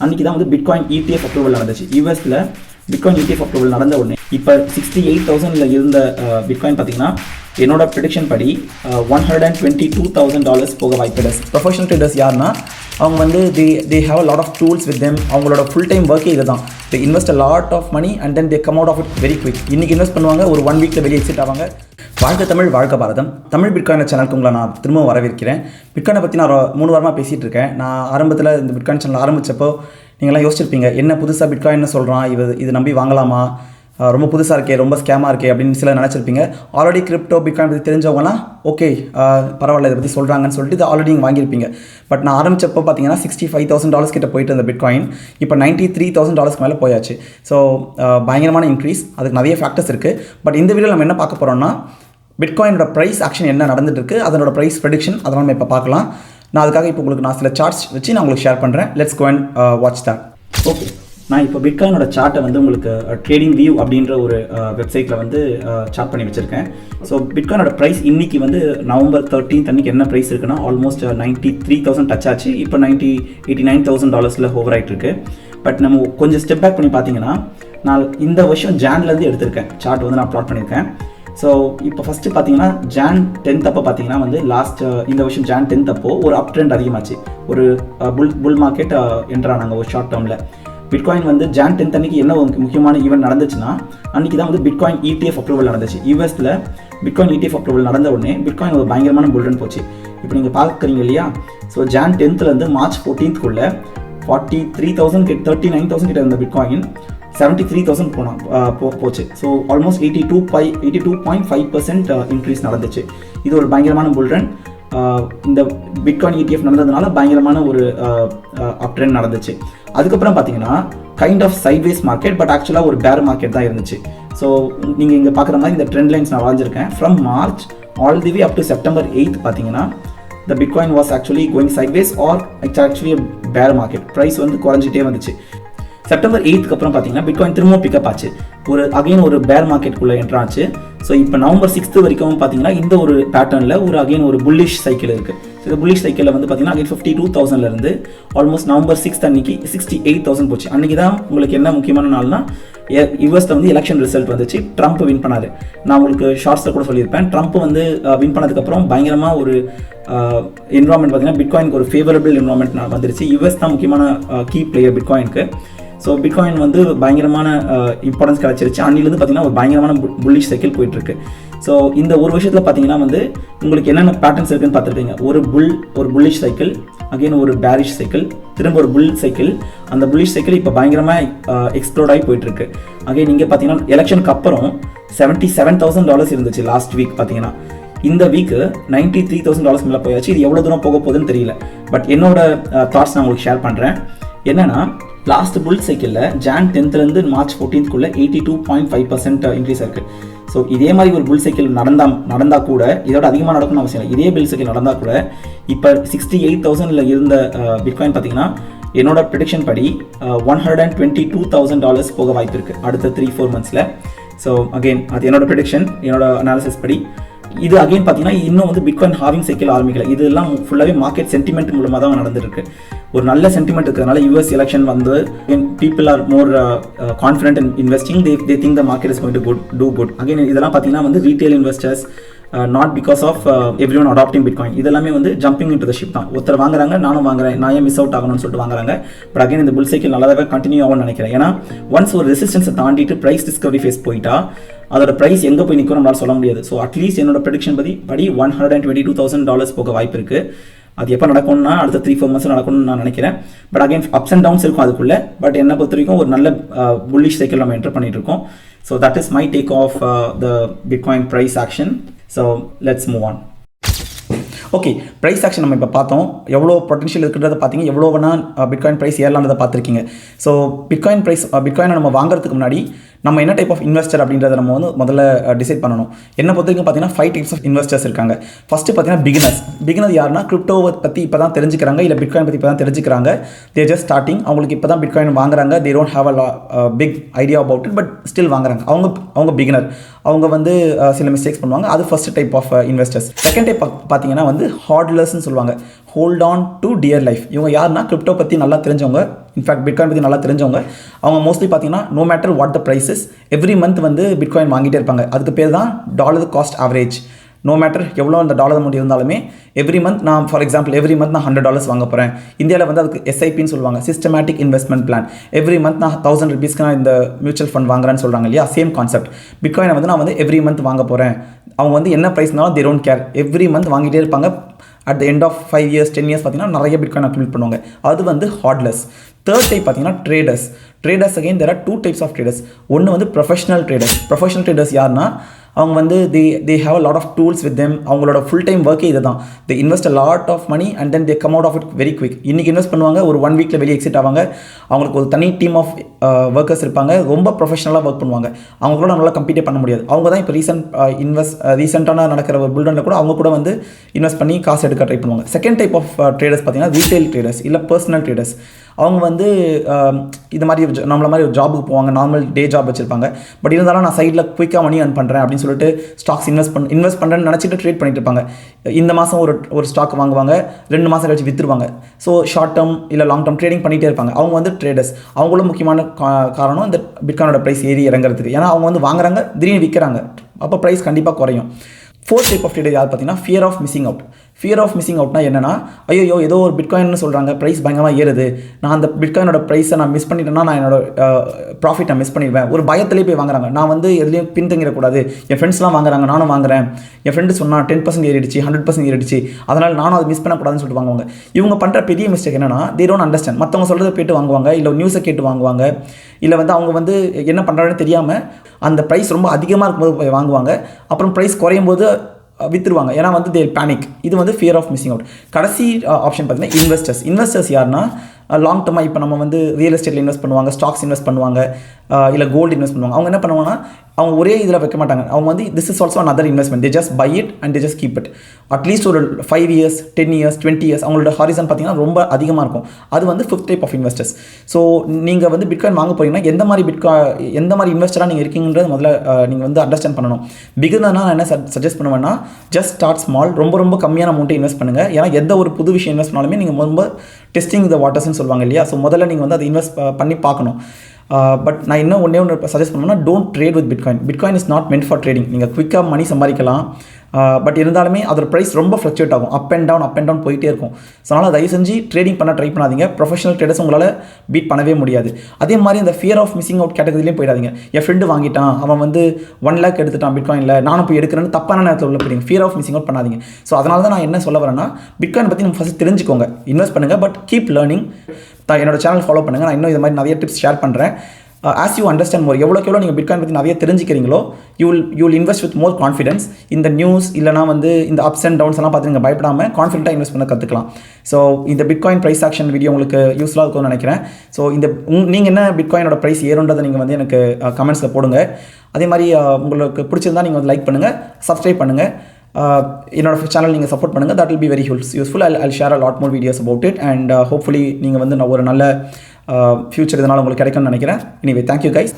அன்றைக்கி தான் வந்து பிட்காயின் இடிஎஃப் அப்ரூவல் நடந்துச்சு. யூஎஸில் பிட்காயின் இடிஎஃப் அப்ரூவல் நடந்த உடனே இப்போ சிக்ஸ்டி எயிட் தௌசண்டில் இருந்த பிட்காயின் பார்த்தீங்கன்னா என்னோட ப்ரிடிக்ஷன் படி one hundred and twenty two thousand dollars போக வாய்ப்பு ப்ரொஃபஷனல் ட்ரேடர்ஸ் யாருன்னா அவங்க வந்து the they have lot of tools with them அவங்களோட ஃபுல் டைம் ஒர்க்கே இது தான் they invest a lot of money and then they come out of it very quick இன்றைக்கி இன்வெஸ்ட் பண்ணுவாங்க ஒரு ஒன் வீக்கில் வெளியே எக்ஸிட் ஆவாங்க. வாழ்க்கை தமிழ் வாழ்க பாரதம். தமிழ் பிட்காயின் சேனலுக்கு உங்களை நான் திரும்ப வரவேற்கிறேன். பிட்காயினை பற்றி நான் மூணு வாரமாக பேசிகிட்டு இருக்கேன். நான் ஆரம்பத்தில் இந்த பிட்காயின் சேனல் ஆரம்பித்தப்போ நீங்களாம் யோசிச்சிருப்பீங்க என்ன புதுசாக பிட்காயின்னு சொல்கிறான் இது இது நம்பி வாங்கலாமா? ரொம்ப புதுசாக இருக்கே ரொம்ப ஸ்கேமாக இருக்கே அப்படின்னு சில நினச்சிருப்பீங்க. ஆல்ரெடி கிரிப்டோ பிட்காயின் பற்றி தெரிஞ்சவங்கலாம் ஓகே பரவாயில்ல இதை பற்றி சொல்கிறாங்கன்னு சொல்லிட்டு இது ஆல்ரெடி நீங்கள் வாங்கியிருப்பீங்க. பட் நான் ஆரம்பிச்சப்போ பார்த்தீங்கன்னா சிக்ஸ்டி ஃபைவ் தௌசண்ட் டாலர்ஸ் கிட்ட போயிட்டு இருந்த பிட்காயின் இப்போ நைன்ட்டி த்ரீ தௌசண்ட் டாலர்ஸ்க்கு மேலே போயாச்சு. ஸோ பயங்கரமான இன்க்ரீஸ் அதுக்கு நிறைய ஃபேக்டர்ஸ் இருக்குது பட் இந்த வீடியோ நம்ம என்ன பார்க்க போகிறோம்னா பிட்காயினோட ப்ரைஸ் ஆக்ஷன் என்ன நடந்துட்டு இருக்கு அதனோட ப்ரைஸ் ப்ரெடிக்ஷன் அதெல்லாம் நம்ம இப்போ பார்க்கலாம். நான் அதுக்காக இப்போ உங்களுக்கு நான் சில சார்ட்ஸ் வச்சு நான் உங்களுக்கு ஷேர் பண்ணுறேன் let's go and watch that okay நான் இப்போ பிட்காயினோட சார்ட்டை வந்து உங்களுக்கு ட்ரேடிங் வியூ அப்படின்ற ஒரு வெப்சைட்டில் வந்து சார்ட் பண்ணி வச்சுருக்கேன். ஸோ பிட்காயினோட ப்ரைஸ் இன்னைக்கு வந்து நவம்பர் தேர்ட்டீன் அன்னைக்கு என்ன ப்ரைஸ் இருக்குன்னா almost ninety three thousand touch ஆச்சு. இப்போ நைன்ட்டி எயிட்டி நைன் தௌசண்ட் டாலர்ஸில் ஓவர் ஆகிட்டு இருக்கு. பட் நம்ம கொஞ்சம் ஸ்டெப் பேக் பண்ணி பார்த்தீங்கன்னா நான் இந்த வருஷம் ஜான்லேருந்து எடுத்திருக்கேன். சார்ட் வந்து நான் ப்ளாட் பண்ணியிருக்கேன் ஸோ இப்போ ஃபஸ்ட்டு பார்த்தீங்கன்னா ஜான் டென்த் அப்போ பார்த்தீங்கன்னா வந்து லாஸ்ட் இந்த வருஷம் ஜான் டென்த் அப்போ ஒரு அப் ட்ரெண்ட் அதிகமாச்சு. ஒரு புல் புல் மார்க்கெட் என்ட்ரானாங்க ஒரு ஷார்ட் டேர்மில் பிட்காயின் வந்து ஜான் டென்த் அன்னைக்கு என்ன ஒரு முக்கியமான ஈவெண்ட் நடந்துச்சுன்னா அன்றைக்கி தான் வந்து பிட்காயின் இடிஎஃப் அப்ரூவல் நடந்துச்சு. யூஎஸில் பிட்காயின் இடிஎஃப் அப்ரூவல் நடந்த உடனே பிட்காயின் ஒரு பயங்கரமான புல்டன் போச்சு. இப்போ நீங்கள் பார்க்குறீங்க இல்லையா? ஸோ ஜான் டென்த்லேருந்து மார்ச் ஃபோர்டீன்த்குள்ளே ஃபார்ட்டி த்ரீ தௌசண்ட் கிட்ட தேர்ட்டி நைன் தௌசண்ட் கிட்ட இருந்த பிட்காயின் செவன்ட்டி த்ரீ தௌசண்ட் போனோம் போ போச்சு. So almost eighty two by eighty two point five percent increase நடந்துச்சு. இது ஒரு பயங்கரமான புல்ரன் இந்த பிட்காயின் இடிஎஃப் நடந்ததுனால பயங்கரமான ஒரு அப் ட்ரெண்ட் நடந்துச்சு. அதுக்கப்புறம் பார்த்தீங்கன்னா kind of sideways market but ஆக்சுவலாக ஒரு பேர் மார்க்கெட் தான் இருந்துச்சு. ஸோ நீங்கள் இங்கே பார்க்குற மாதிரி இந்த ட்ரெண்ட் லைன்ஸ் நான் வரைஞ்சிருக்கேன். From March all the way up to September eighth பார்த்தீங்கன்னா the bitcoin was actually going sideways or it's actually bear market price வந்து குறைஞ்சிட்டே வந்துச்சு. செப்டம்பர் எயித்துக்கு அப்புறம் பார்த்தீங்கன்னா பிட்காயின் திரும்ப பிக்கப் ஆச்சு. ஒரு அகைன் ஒரு பேர் மார்க்கெட்டுக்குள்ளே என்ட்ராச்சு ஸோ இப்போ நவம்பர் சிக்ஸ்த்து வரைக்கும் பார்த்தீங்கன்னா இந்த ஒரு பேட்டர்னில் ஒரு அகைன் ஒரு புல்லிஷ் சைக்கிள் இருக்குது ஸோ இந்த புல்லிஷ் சைக்கிளில் வந்து பார்த்தீங்கன்னா அகைன் ஃபிஃப்டி டூ தௌசண்ட்லேருந்து ஆல்மோஸ்ட் நவம்பர் சிக்ஸ்த் அன்னைக்கு சிக்ஸ்டி எயிட் தௌசண்ட் போச்சு. அன்றைக்கி தான் உங்களுக்கு என்ன முக்கியமான நாள்னா யூஎஸ்ல வந்து எலெக்ஷன் ரிசல்ட் வந்துச்சு. ட்ரம்ப் வின் பண்ணாரு. நான் உங்களுக்கு ஷார்ட்ஸில் கூட சொல்லியிருப்பேன். ட்ரம்ப் வந்து வின் பண்ணதுக்கப்புறம் பயங்கரமாக ஒரு என்வரான்மெண்ட் பார்த்தீங்கன்னா பிட்காயினுக்கு ஒரு ஃபேவரபிள் என்வரான்மெண்ட் வந்துருச்சு. யூஎஸ் தான் முக்கியமான கீ பிளேயர் பிட்காயினுக்கு ஸோ பிட்காயின் வந்து பயங்கரமான இம்பார்ட்டன்ஸ் கிடச்சிருச்சு. அன்னிலேருந்து பார்த்தீங்கன்னா ஒரு பயங்கரமான புல்லிஷ் சைக்கிள் போயிட்டுருக்கு. ஸோ இந்த ஒரு விஷயத்தில் பார்த்தீங்கன்னா வந்து உங்களுக்கு என்னென்ன பேட்டர்ன்ஸ் இருக்குன்னு பார்த்துருப்பீங்க. ஒரு புல் ஒரு புல்லிஷ் சைக்கிள் அகைன் ஒரு பேரிஷ் சைக்கிள் திரும்ப ஒரு புல் சைக்கிள் அந்த புல்லிஷ் சைக்கிள் இப்போ பயங்கரமாக எக்ஸ்ப்ளோர்ட் ஆகி போயிட்டுருக்கு. அகைன் இங்கே பார்த்தீங்கன்னா எலெக்ஷனுக்கு அப்புறம் செவன்ட்டி செவன் தௌசண்ட் டாலர்ஸ் இருந்துச்சு லாஸ்ட் வீக் பார்த்தீங்கன்னா. இந்த week ninety three thousand dollars மேலே போயாச்சு. இது எவ்வளோ தூரம் போக போகுதுன்னு தெரியல. பட் என்னோட தாட்ஸ் நான் உங்களுக்கு ஷேர் பண்ணுறேன் என்னென்னா லாஸ்ட் புல் சைக்கிளில் ஜான் டென்த்லேருந்து March ஃபோர்டீன்த்குள்ளே eighty two point five percent increase இருக்குது ஸோ இதே மாதிரி ஒரு புல் சைக்கிள் நடந்தால் நடந்தால் கூட இதோட அதிகமாக நடக்கணும்னு அவசியம் இல்லை. இதே புல் சைக்கிள் நடந்தால் கூட இப்போ சிக்ஸ்டி எயிட் தௌசண்டில் இருந்த பிட்காயின் பார்த்தீங்கன்னா என்னோட ப்ரிடிக்ஷன் படி one hundred and twenty two thousand dollars போக வாய்ப்பு இருக்குது அடுத்த த்ரீ ஃபோர் மந்த்ஸில் ஸோ அகெயின் அது என்னோட ப்ரிடிக்ஷன் என்னோட அனாலிசிஸ் படி. இது அகைன் பார்த்தீங்கன்னா இன்னும் வந்து பிட்காயின் ஹாவிங் சைக்கிள் ஆரம்பிக்கல. இதெல்லாம் ஃபுல்லாகவே மார்க்கெட் சென்டிமெண்ட் மூலமாக தான் நடந்துருக்கு ஒரு நல்ல சென்டிமெண்ட் இருக்கிறதுனால யூஎஸ் எலெக்ஷன் வந்து people are more confident in investing they they think the market is going to good to good again இதெல்லாம் பார்த்தீங்கன்னா வந்து retail investors not because of every one adapting bitcoin இதெல்லாமே வந்து ஜம்பிங் இன்டு த ஷிப் தான். ஒருத்தர் வாங்குறாங்க நானும் வாங்குறேன் நான் ஏன் மிஸ் அவுட் ஆகணும்னு சொல்லிட்டு வாங்குறாங்க. பட் அகைன் இந்த புல் சைக்கிள் நல்லதாக கண்டினியூ ஆகும்னு நினைக்கிறேன். ஏன்னா ஒன்ஸ் ஒரு ரெசிஸ்டன்ஸை தாண்டிட்டு ப்ரைஸ் டிஸ்கவரி ஃபேஸ் போயிட்டா அதோட ப்ரைஸ் எங்கே போய் நிற்கும் நம்மளால் சொல்ல முடியாது. ஸோ அட்லீஸ்ட் என்னோட ப்ரெடிக்ஷன் படி படி one hundred and twenty two thousand dollars போக வாய்ப்பு இருக்குது அது எப்போ நடக்கும்னா அடுத்த த்ரீ ஃபோர் மந்த்ஸ் நடக்கும்னு நான் நினைக்கிறேன். But again ups and downs இருக்கும் அதுக்குள்ளே. பட் என்னை பொறுத்த வரைக்கும் ஒரு நல்ல uh, புல்லிஷ் சைக்கிள் நம்ம என்டர் பண்ணிட்டு இருக்கோம். So that is my take of the bitcoin price action so let's move on okay price action நம்ம இப்போ பார்த்தோம். எவ்வளோ பொட்டன்ஷியல் இருக்கிறத பார்த்தீங்க. எவ்வளோ வேணால் பிட்காயின் uh, ப்ரைஸ் ஏறலான்றதை பார்த்துருக்கீங்க. ஸோ பிட்காயின் ப்ரைஸ் பிட்காயினை uh, நம்ம வாங்குறதுக்கு முன்னாடி நம்ம என்ன டைப் ஆஃப் இன்வெஸ்டர் அப்படின்றத நம்ம வந்து முதல்ல டிசைட் பண்ணணும். என்ன பொறுத்த வரைக்கும் பார்த்தீங்கன்னா ஃபைவ் டைப்ஸ் ஆஃப் இன்வெஸ்டர்ஸ் இருக்காங்க. ஃபஸ்ட்டு பார்த்தீங்கன்னா பிகினர்ஸ் பிகினர் யாருன்னா கிரிப்டோவை பற்றி இப்போ தான் தெரிஞ்சுக்கிறாங்க இல்லை பிட்காயின் பற்றி இப்போ தான் தெரிஞ்சுக்கிறாங்க தே ஜஸ்ட் ஸ்டார்டிங் அவங்களுக்கு இப்போ தான் பிட்காயின் வாங்குறாங்க they don't have a big idea about it but still வாங்குறாங்க. அவங்க அவங்க பிகினர் அவங்க வந்து சில மிஸ்டேக்ஸ் பண்ணுவாங்க. அது first type of investors second type பார்த்தீங்கன்னா வந்து ஹார்ட்லர்ஸ்னு சொல்லுவாங்க. Hold on to dear life இவங்க யாருன்னா கிரிப்டோ பற்றி நல்லா தெரிஞ்சவங்க இன்ஃபேக்ட் பிட்காயின் பற்றி நல்லா தெரிஞ்சவங்க அவங்க மோஸ்ட்லி பார்த்தீங்கன்னா no matter what the prices every month வந்து பிட்காயின் வாங்கிட்டே இருப்பாங்க. அதுக்கு பேர் தான் dollar cost average no matter எவ்வளோ அந்த டாலர் அமௌண்ட் இருந்தாலுமே எவ்ரி மந்த் நான் ஃபார் எக்ஸாம்பிள் எவ்ரி மந்த் நான் ஹண்ட்ரட் டாலர்ஸ் வாங்க போகிறேன் இந்தியாவில் வந்து அதுக்கு எஸ்ஐபின்னு சொல்லுவாங்க systematic investment plan every month நான் தௌசண்ட் ருபீஸ்க்கு நான் இந்த மியூச்சுவல் ஃபண்ட் வாங்குறேன்னு சொல்கிறாங்க இல்லையா? சேம் கான்செப்ட் பிட்காயினை வந்து நான் வந்து எவ்ரி மந்த் வாங்க போகிறேன் அவங்க வந்து என்ன ப்ரைஸ்னாலும் they don't care every month வாங்கிட்டே இருப்பாங்க. At the end of five years ten years பார்த்தீங்கன்னா நிறைய பிட்காயின் அக்யூமிட் பண்ணுவாங்க. அது வந்து ஹார்ட்லெஸ் தேர்ட் டைப் பார்த்தீங்கன்னா traders traders again there are two types of traders ஒன்று வந்து ப்ரொஃபஷனல் ட்ரேடர்ஸ் ப்ரொஃபஷனல் ட்ரேடர்ஸ் யாருன்னா அவங்க வந்து the they have a lot of tools with them அவங்களோட ஃபுல் டைம் ஒர்க்கே இது தான் they invest a lot of money and then they come out of it very quick இன்றைக்கி இன்வெஸ்ட் பண்ணுவாங்க ஒரு ஒன் வீக்கில் வெளியே எக்ஸிட் ஆவாங்க. அவங்களுக்கு ஒரு தனி டீம் ஆஃப் ஒர்க்கர்ஸ் இருப்பாங்க. ரொம்ப ப்ரொஃபஷனலாக ஒர்க் பண்ணுவாங்க. அவங்க கூட நம்மளால் கம்ப்ளீட்டே பண்ண முடியாது. அவங்க தான் இப்போ ரீசெண்ட் இன்வெஸ்ட் ரீசெண்டான நடக்கிற ஒரு புல்டனில் கூட அவங்க கூட வந்து இன்வெஸ்ட் பண்ணி காசு எடுக்க ட்ரை பண்ணுவாங்க. செகண்ட் டைப் ஆஃப் ட்ரேடர்ஸ் பார்த்தீங்கன்னா ரீட்டைல் ட்ரேடர்ஸ் இல்லை பர்சனல் ட்ரேடர்ஸ் அவங்க வந்து um, இது மாதிரி நம்மள மாதிரி ஒரு ஜாபுக்கு போவாங்க. நார்மல் டே ஜாப் வச்சுருப்பாங்க. பட் இருந்தாலும் நான் சைடில் குயிக்காக மணி earn பண்ணுறேன் அப்படின்னு சொல்லிட்டு ஸ்டாக்ஸ் இன்வெஸ்ட் பண்ண இன்வெஸ்ட் பண்ணுறேன்னு நினச்சிட்டு ட்ரேட் பண்ணிட்டு இருப்பாங்க. இந்த மாதம் ஒரு ஒரு ஸ்டாக் வாங்குவாங்க ரெண்டு மாதம் கழிச்சு விற்றுருவாங்க ஸோ ஷார்ட் டேர்ம் இல்லை லாங் டேர்ம் ட்ரேடிங் பண்ணிகிட்டே இருப்பாங்க. அவங்க வந்து ட்ரேடர்ஸ் அவங்களும் முக்கியமான காரணம் இந்த பிட்கானோட ப்ரைஸ் ஏறி இறங்குறதுக்கு. ஏன்னா அவங்க வந்து வாங்குறாங்க திடீர்னு விற்கிறாங்க அப்போ ப்ரைஸ் கண்டிப்பாக குறையும். ஃபோர்த் டைப் ஆஃப் ட்ரேடர் யார் பார்த்தீங்கன்னா fear of missing out fear of missing அவுட்னா என்னன்னா ஐயோ ஏதோ ஒரு பிட்காயின்னு சொல்கிறாங்க ப்ரைஸ் பயங்கரமாக ஏறுது. நான் அந்த பிட்காயினோட ப்ரைஸை நான் மிஸ் பண்ணிட்டேன்னா நான் என்னோட ப்ராஃபிட் நான் மிஸ் பண்ணிடுவேன். ஒரு பயத்திலே போய் வாங்குறாங்க. நான் வந்து எதுலேயும் பின்தங்கிடக்கூடாது. என் ஃப்ரெண்ட்ஸ்லாம் வாங்குறாங்க நானும் வாங்குறேன். என் ஃப்ரெண்டு சொன்னால் டென் பர்சன்ட் ஏறிடுச்சு ஹண்ட்ரட் பர்சன்ட் ஏறிடுச்சு. அதனால் நானும் அதை மிஸ் பண்ணக்கூடாதுன்னு சொல்லிட்டு வாங்குவாங்க. இவங்க பண்ணுற பெரிய மிஸ்டேக் என்னன்னா தே டோன்ட் அண்டர்ஸ்டாண்ட் மற்றவங்க சொல்கிறத போய்ட்டு வாங்குவாங்க இல்லை நியூஸை கேட்டு வாங்குவாங்க. இல்லை வந்து அவங்க வந்து என்ன பண்ணுறாங்கன்னு தெரியாமல் அந்த ப்ரைஸ் ரொம்ப அதிகமாக இருக்கும்போது போய் வாங்குவாங்க. அப்புறம் ப்ரைஸ் குறையும் போது விற்றுருவாங்க ஏன்னா வந்து தே பேனிக் இது வந்து ஃபியர் ஆஃப் மிஸ்ஸிங் அவுட் கடைசி ஆப்ஷன் பார்த்தீங்கன்னா இன்வெஸ்டர்ஸ் இன்வெஸ்டர்ஸ் யாருன்னா லாங் டர்மாக இப்போ நம்ம வந்து ரியல் எஸ்டேட்டில் இன்வெஸ்ட் பண்ணுவாங்க ஸ்டாக்ஸ் இன்வெஸ்ட் பண்ணுவாங்க இல்லை கோல்டு இன்வெஸ்ட் பண்ணுவாங்க. அவங்க என்ன பண்ணுவாங்கன்னா அவங்க ஒரே இதில் வைக்க மாட்டாங்க. அவங்க வந்து this is also other investment they just buy it and they just keep it at least ஒரு five years ten years twenty years அவங்களோட ஹாரிசன் பார்த்தீங்கன்னா ரொம்ப அதிகமாக இருக்கும். அது வந்து fifth type of investors so நீங்கள் வந்து பிட்காயின் வாங்க போகிறீங்கன்னா எந்த மாதிரி பிட்கா எந்த மாதிரி இன்வெஸ்டராக நீங்கள் இருக்கீங்கன்றது முதல்ல நீங்கள் வந்து அண்டர்ஸ்டாண்ட் பண்ணணும். பிகினர்னா நான் என்ன சஜஸ்ட் பண்ணுவேன்னா ஜஸ்ட் ஸ்டார்ட் ஸ்மால் ரொம்ப ரொம்ப கம்மியான அமௌண்ட்டை இன்வெஸ்ட் பண்ணுங்கள் ஏன்னா எந்த ஒரு புது விஷயம் இன்வெஸ்ட் பண்ணாலுமே நீங்கள் ரொம்ப டெஸ்டிங் த வாட்டர்ஸ்னு சொல்லுவாங்க இல்லையா? ஸோ முதல்ல நீங்கள் வந்து அதை இன்வெஸ்ட் பண்ணி பார்க்கணும். Uh, பட் நான் இன்னும் ஒன்றே ஒன்று சஜஸ்ட் பண்ணுவேன்னா don't trade with bitcoin bitcoin is not meant for trading நீங்கள் குயிக்காக மணி சம்பாதிக்கலாம். Uh, பட் இருந்தாலுமே அதோட ப்ரைஸ் ரொம்ப ஃப்ளக்சுவேட் ஆகும். Up and down up and down போயிட்டே இருக்கும். ஸோ அதனால் தயவு செஞ்சு ட்ரேடிங் பண்ண ட்ரை பண்ணாதீங்க. ப்ரொஃபஷனல் ட்ரேடர்ஸ் உங்களால் பீட் பண்ணவே முடியாது. அதே மாதிரி அந்த ஃபியர் ஆஃப் மிஸ்ஸிங் அவுட் கேட்டகரிலையும் போயிடாதீங்க. என் ஃப்ரெண்டு வாங்கிட்டான். அவன் வந்து ஒன் லேக் எடுத்துட்டான் பிட்காயினில் நானும் போய் எடுக்கிறேன்னு தப்பான நேரத்தில் உள்ள போயிடுங்க. ஃபியர் ஆஃப் மிஸ்ஸிங் அவுட் பண்ணாதீங்க. ஸோ அதனால தான் நான் என்ன சொல்ல வரேன்னா பிட்காயின் பற்றி நம்ம ஃபஸ்ட் தெரிஞ்சுக்கோங்க. இன்வெஸ்ட் பண்ணுங்கள் பட் கீப் லேர்னிங் என்னோட சேனல் ஃபாலோ பண்ணுங்கள் நான் இன்னும் இது மாதிரி நிறைய டிப்ஸ் ஷேர் பண்ணுறேன் ஆஸ் யூ அண்டர்ஸ்டாண்ட் மோர் எவ்வளோக்கு எவ்வளோ நீங்கள் பிட்காயின் பற்றி நிறைய தெரிஞ்சுக்கிறீங்களோ you will you will invest with more confidence இந்த நியூஸ் இல்லைனா வந்து இந்த அப்ஸ் அண்ட் டவுன்ஸ் எல்லாம் பார்த்து நீங்கள் பயப்படாமல் கான்ஃபிடென்ட்டாக இன்வெஸ்ட் பண்ண கற்றுக்கலாம் ஸோ இந்த பிட்காயின் ப்ரைஸ் ஆக்ஷன் வீடியோ உங்களுக்கு யூஸ்ஃபுல்லாக இருக்கும்னு நினைக்கிறேன். ஸோ இந்த நீங்கள் என்ன பிட்காயினோட ப்ரைஸ் ஏறுன்றதை நீங்கள் வந்து எனக்கு uh, கமெண்ட்ஸில் போடுங்க. அதே மாதிரி uh, உங்களுக்கு பிடிச்சிருந்தா நீங்கள் வந்து லைக் பண்ணுங்கள் சப்ஸ்கிரைப் பண்ணுங்கள் Uh, என்னோட சேனல் நீங்கள் சப்போர்ட் பண்ணுங்கள் that will be very useful I'll I'll share a lot more videos about it and hopefully நீங்கள் வந்து நான் ஒரு நல்ல uh, ஃபியூச்சர் இதனால் உங்களுக்கு கிடைக்கும்னு நினைக்கிறேன். Anyway thank you guys